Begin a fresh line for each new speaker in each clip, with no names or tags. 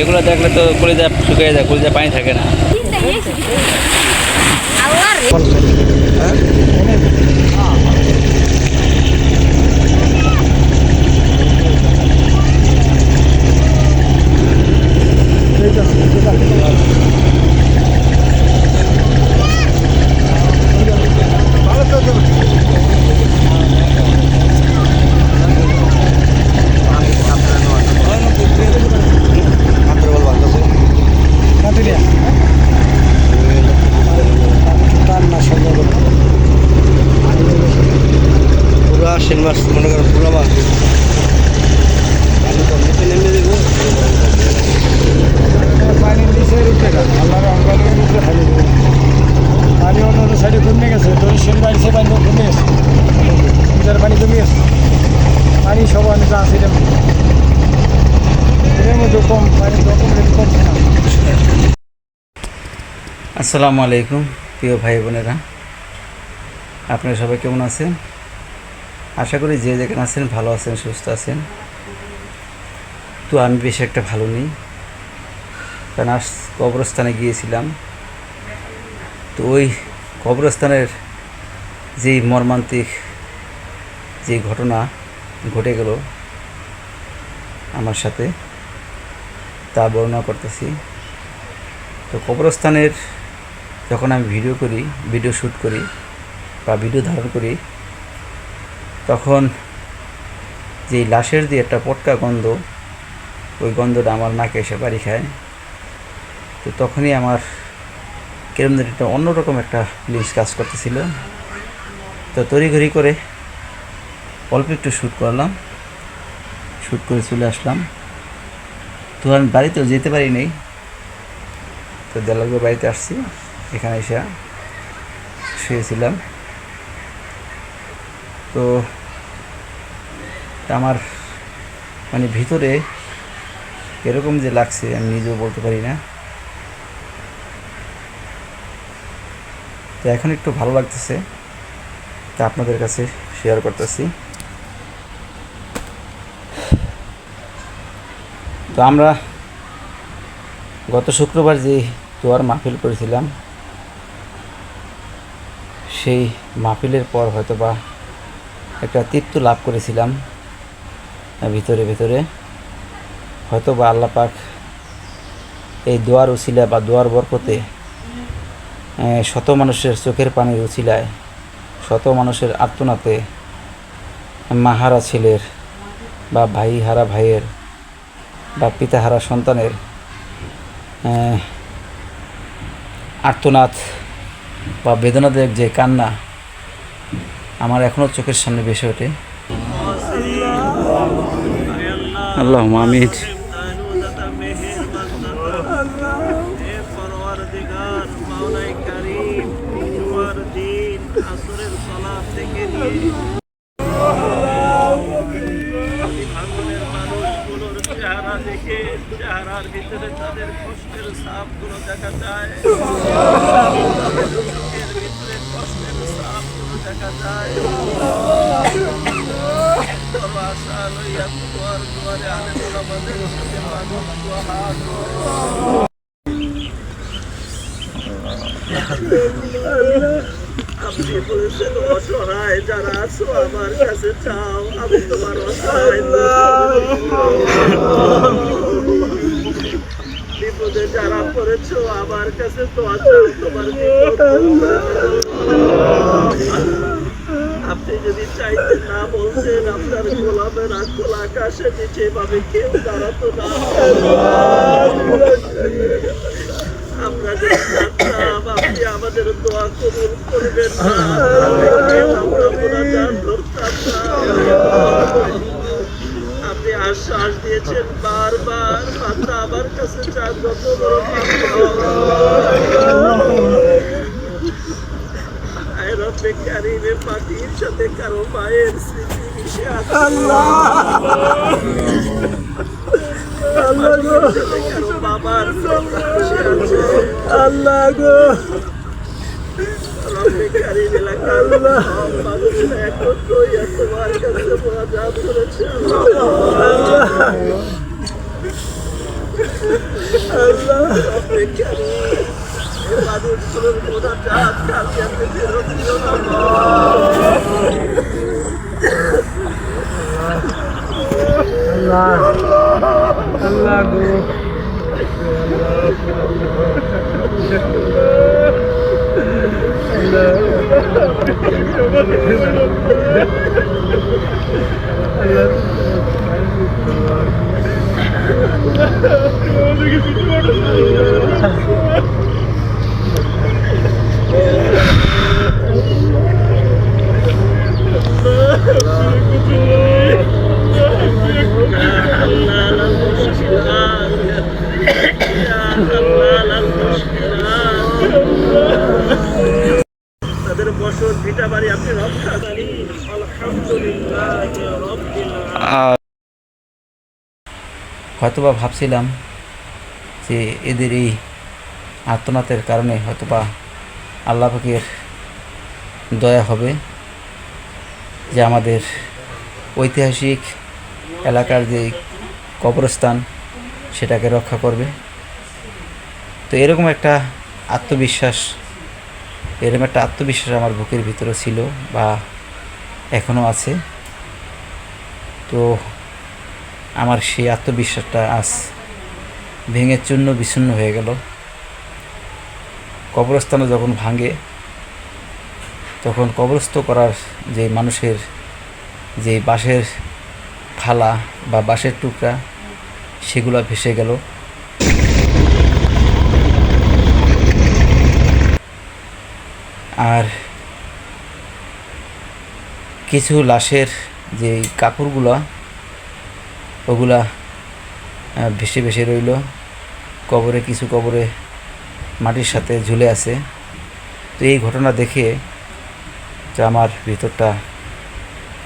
এগুলো দেখলে তো কলিজা শুকিয়ে যায় কলিজা পানি থাকে না
আল্লাহ রে
পুরা আশ্বিন মাস মনে করেন পুরা মাস আমি তো নিচে নেমে দেবো
পানি নিচে উঠে গেল আল্লাহর অঙ্গলের উপরে হারিয়ে দেবে পানি অন্য অন্য সাইডে কমে গেছে দরিশন পানি সে পানি কমে গেছে পূজার পানি কমে গেছে পানি সব অনেক আছে এটা এর মধ্যে কম পানি রকম কমছে না
আসসালামু আলাইকুম, প্রিয় ভাই বোনেরা। আপনারা সবাই কেমন আছেন? আশা করি যে যেখানে আছেন ভালো আছেন, সুস্থ আছেন। তো আমি বেশি একটা ভালো নেই। কারণ আস কবরস্থানে গিয়েছিলাম। তো ওই কবরস্থানের যেই মর্মান্তিক যে ঘটনা ঘটে গেল আমার সাথে, তা বর্ণনা করতেছি। তো কবরস্থানের যখন আমি ভিডিও করি ভিডিও শ্যুট করি বা ভিডিও ধারণ করি, তখন যে লাশের দিয়ে একটা পটকা গন্ধ, ওই গন্ধটা আমার নাকে এসে বাড়ি খায়। তো তখনই আমার কিরম একটা অন্যরকম একটা ফিলিংস কাজ করতেছিল। তো তড়িঘড়ি করে অল্প একটু শ্যুট করলাম। শ্যুট করে চলে আসলাম। তো আমি বাড়িতেও যেতে পারি নাই তো দেলালগড় বাড়িতে আসছি। এখানে এসে শুয়েছিলাম। তো আমার মানে ভিতরে এরকম যে লাগছে, আমি নিজেও বলতে পারি না। তো এখন একটু ভালো লাগতেছে, তা আপনাদের কাছে শেয়ার করতেছি। তো আমরা গত শুক্রবার যে তোয়ার মাহফিল করেছিলাম সেই মাহফিলের পর হয়তো বা একটা তৃপ্ত লাভ করেছিলাম ভিতরে ভিতরে। হয়তো বা আল্লাহ পাক এই দোয়ার উছিলা বা দোয়ার বরকতে শত মানুষের চোখের পানির উছিলায় শত মানুষের আত্মনাতে মাহারা ছেলের বা ভাই হারা ভাইয়ের বা পিতাহারা সন্তানের আহ, আর্তনাদ বা বেদনাদায়ক যে কান্না আমার এখনও চোখের সামনে ভেসে ওঠে। আল্লাহ আমিন।
চেহারা দেখে চেহারার ভিতরে তাদের কষ্টের ছাপগুলো দেখা যায় চোখের ভিতরে কষ্টের ছাপগুলো দেখা যায় বড় আপনি বলেছেন যারা আছো আমার কাছে চাও আমি তোমার অসহায় বিপদে যারা পড়েছো আমার কাছে তো চাও তোমার যদি চাইতে না বলছেন আপনার গোলামের আকুল আকাশে নিচে ভাবে কেউ দাঁড়াতো না। আপনি আমাদের দোয়া করবেন আপনি আশ্বাস দিয়েছেন বারবার আমার কাছে চান যত বড় কারিমে পাখির সাথে কারও মায়ের স্মৃতি মিশে কারও বাবার
আল্লাহ! গো
রব্বে কারিম এলাকার মানুষরা একত্র তোমার কাছে করেছে up
to হয়তোবা ভাবছিলাম যে এদের এই আত্মনাথের কারণে হয়তোবা আল্লাহ পাকের দয়া হবে যে আমাদের ঐতিহাসিক এলাকার যে কবরস্থান সেটাকে রক্ষা করবে। তো এরকম একটা আত্মবিশ্বাস, এরকম একটা আত্মবিশ্বাস আমার বুকের ভিতরে ছিল বা এখনও আছে। তো আমার সেই আত্মবিশ্বাসটা আজ ভেঙে চূর্ণ বিচ্ছিন্ন হয়ে গেল। কবরস্থানে যখন ভাঙে, তখন কবরস্থ করার যে মানুষের যে বাঁশের ফালা বা বাঁশের টুকরা, সেগুলো ভেসে গেল। আর কিছু লাশের যে কাপড়গুলা ওগুলা ভেসে ভেসে রইল। কবরে কিছু কবরে মাটির সাথে ঝুলে আছে। তো এই ঘটনা দেখে যে আমার ভিতরটা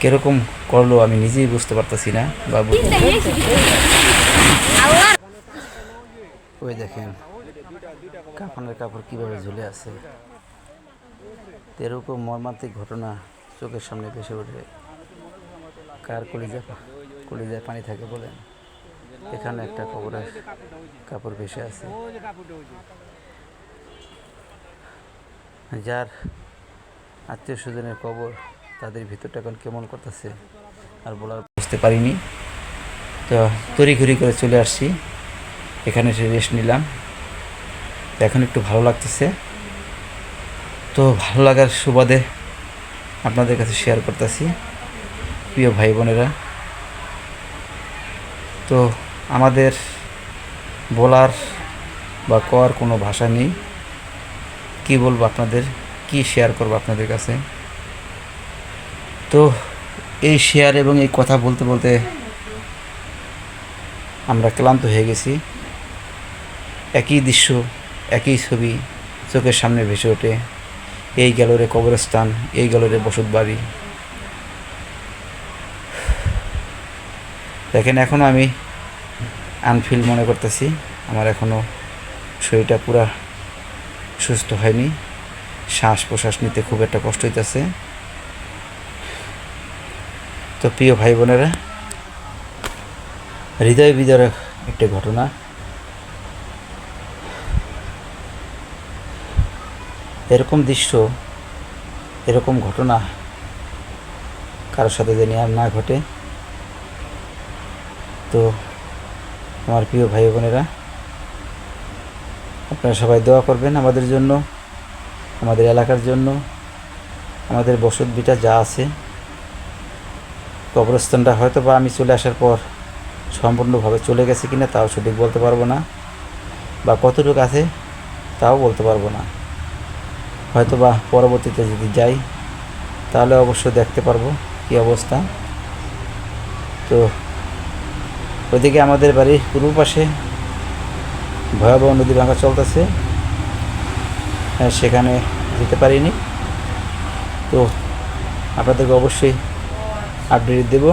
কীরকম করল আমি নিজেই বুঝতে পারতেছি না বা ওই দেখেন কাফনের কাপড় কীভাবে ঝুলে আছে। এরকম মর্মান্তিক ঘটনা চোখের সামনে ভেসে ওঠে। কার কলিজা কলিজায় পানি থাকে বলেন। এখানে একটা কবরের কাপড় ভেসে আছে। যার আত্মীয় স্বজনের কবর তাদের ভিতরটা এখন কেমন করতেছে আর বলার বুঝতে পারিনি। তো তড়িঘড়ি করে চলে আসছি। এখানে এসে রেস্ট নিলাম। এখন একটু ভালো লাগতেছে। তো ভালো লাগার সুবাদে আপনাদের কাছে শেয়ার করতেছি। প্রিয় ভাই বোনেরা তো আমাদের বলার বা কর কোনো ভাষা নেই। কি বলব আপনাদের? কি শেয়ার করব আপনাদের কাছে? তো এই শেয়ার এবং এই কথা বলতে বলতে আমরা ক্লান্ত হয়ে গেছি। একই দৃশ্য, একই ছবি চোখের সামনে ভেসে ওঠে। এই গেল রে কবরস্থান, এই গেল রে বসত বাড়ি দেখেন এখনও আমি আনফিল মনে করতেছি। আমার এখনও শরীরটা পুরা সুস্থ হয়নি। শ্বাস প্রশ্বাস নিতে খুব একটা কষ্ট হইতেছে। তো প্রিয় ভাই বোনেরা হৃদয় বিদারক একটা ঘটনা। এরকম দৃশ্য, এরকম ঘটনা কারোর সাথে জানি আর না ঘটে। তো আমার প্রিয় ভাই বোনেরা, আপনারা সবাই দোয়া করবেন আমাদের জন্য, আমাদের এলাকার জন্য, আমাদের বসত বিটা যা আছে। কবরস্থানটা হয়তো বা আমি চলে আসার পর সম্পূর্ণভাবে চলে গেছে কিনা তাও সঠিক বলতে পারব না, বা কতটুকু আছে তাও বলতে পারব না। হয়তো বা পরবর্তীতে যদি যাই, তাহলে অবশ্য দেখতে পারব কী অবস্থা। তো ওইদিকে আমাদের বাড়ির পূর্ব পাশে ভয়াবহ নদী ভাঙা চলতেছে। হ্যাঁ, সেখানে যেতে পারিনি। তো আপনাদেরকে অবশ্যই আপডেট দেব।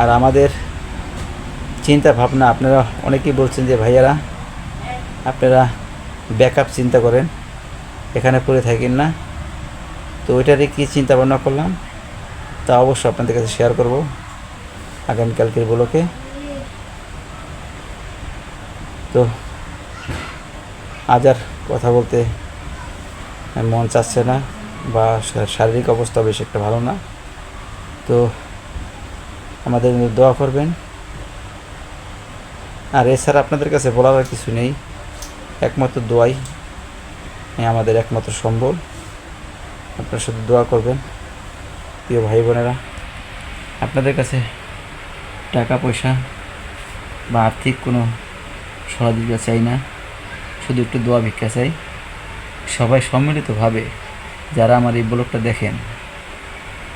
আর আমাদের চিন্তা ভাবনা আপনারা অনেকেই বলছেন যে ভাইয়ারা আপনারা ব্যাকআপ চিন্তা করেন এখানে পড়ে থাকেন না। তো ওইটারই কী চিন্তা ভাবনা করলাম তা অবশ্যই আপনাদের কাছে শেয়ার করব। আগামীকালকের ব্লকে। তো আজ আর কথা বলতে মন চাচ্ছে না বা শারীরিক অবস্থা বেশ একটা ভালো না। তো আমাদের দোয়া করবেন। আর এছাড়া আপনাদের কাছে বলার আর কিছু নেই। একমাত্র দোয়াই আমাদের একমাত্র সম্বল। আপনার সাথে দোয়া করবেন। প্রিয় ভাই বোনেরা, আপনাদের কাছে টাকা পয়সা বা আর্থিক কোনো সহযোগিতা চাই না। শুধু একটু দোয়া ভিক্ষা চাই। সবাই সম্মিলিতভাবে যারা আমার এই ব্লগটা দেখেন,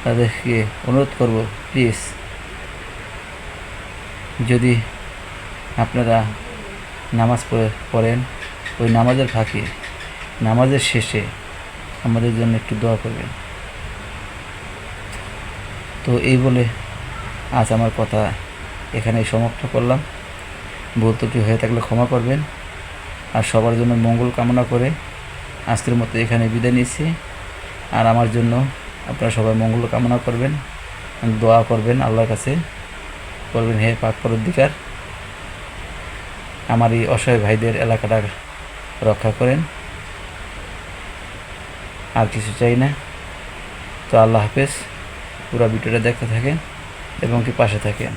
তাদেরকে অনুরোধ করব প্লিজ যদি আপনারা নামাজ পড়ে পড়েন, ওই নামাজের ফাঁকে, নামাজের শেষে আমাদের জন্য একটু দোয়া করবেন। তো এই বলে আজ আমার কথা। এখানেই সমাপ্ত করলাম। ভুল ত্রুটি হয়ে থাকলে ক্ষমা করবেন। আর সবার জন্য মঙ্গল কামনা করে আজকের মতো এখানে বিদায় নিচ্ছি। আর আমার জন্য আপনারা সবাই মঙ্গল কামনা করবেন, দোয়া করবেন আল্লাহর কাছে। করবেন হে পাক পরদ্দিকার আমার এই অসহায় ভাইদের এলাকাটা রক্ষা করেন। আর কিছু চাই না। তো আল্লাহ হাফেজ, পুরা ভিডিওটা দেখতে থাকেন এবং কি পাশে থাকেন।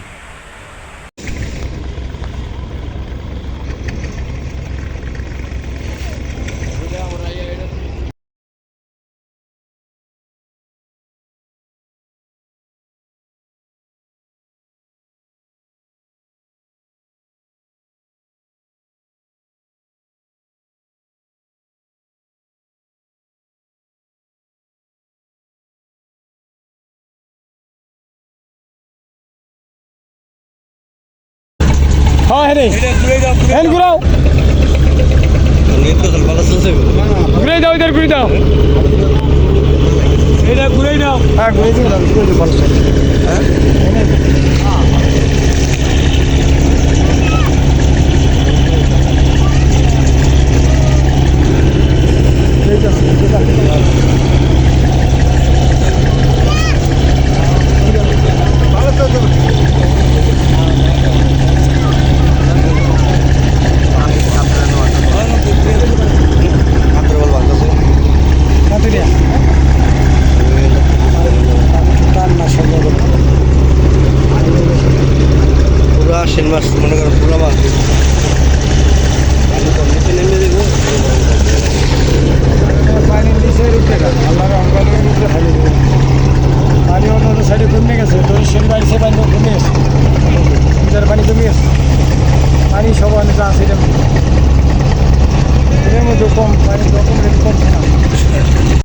হ্যাঁ হ্যাঁ রে হ্যাঁ ঘুরাও। ঘুরে যাও ইধার ঘুরে যাও এটা ঘুরে যাও হ্যাঁ ঘুরে যাও ঘুরে দিও ভালো হ্যাঁ ঠিক আছে ঠিক আছে ভালো তো
আপনার বল ভালো আছে
কাতুরিয়া তার না সম্ভব
মাছ মনে করেন পুরা মাছ আমি তো নিচে নেমে দেখব
পানির নিচে উঠে গেল আল্লাহর অঙ্গলের উপরে হারিয়ে দেবে পানি অন্য সাইডে কমে গেছে। দরিশন বাড়ি সে পানি কমে গেছে নিজের পানি কম পানি কম